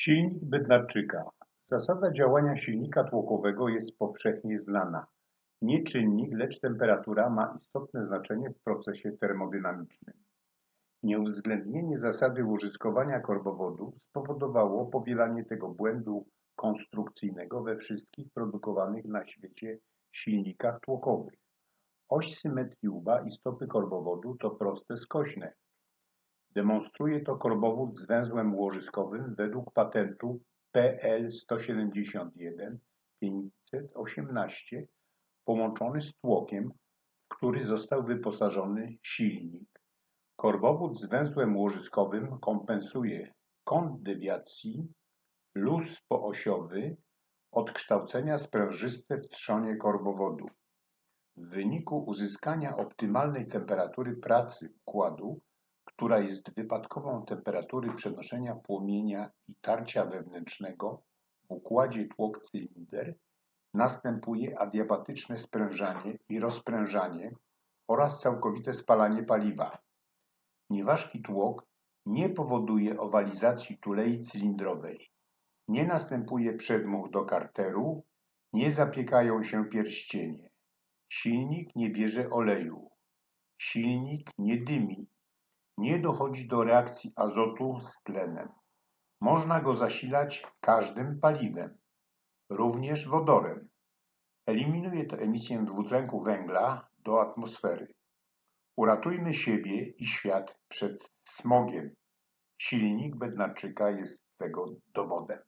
Silnik Bednarczyka. Zasada działania silnika tłokowego jest powszechnie znana. Nie czynnik, lecz temperatura ma istotne znaczenie w procesie termodynamicznym. Nieuwzględnienie zasady łożyskowania korbowodu spowodowało powielanie tego błędu konstrukcyjnego we wszystkich produkowanych na świecie silnikach tłokowych. Oś symetrii łba i stopy korbowodu to proste skośne. Demonstruje to korbowód z węzłem łożyskowym według patentu PL 171 518 połączony z tłokiem, w który został wyposażony silnik. Korbowód z węzłem łożyskowym kompensuje kąt dewiacji luz poosiowy od kształcenia sprężyste w trzonie korbowodu. W wyniku uzyskania optymalnej temperatury pracy układu, która jest wypadkową temperatury przenoszenia płomienia i tarcia wewnętrznego w układzie tłok-cylinder, następuje adiabatyczne sprężanie i rozprężanie oraz całkowite spalanie paliwa. Nieważki tłok nie powoduje owalizacji tulei cylindrowej. Nie następuje przedmuch do karteru, nie zapiekają się pierścienie. Silnik nie bierze oleju. Silnik nie dymi. Nie dochodzi do reakcji azotu z tlenem. Można go zasilać każdym paliwem, również wodorem. Eliminuje to emisję dwutlenku węgla do atmosfery. Uratujmy siebie i świat przed smogiem. Silnik Bednarczyka jest tego dowodem.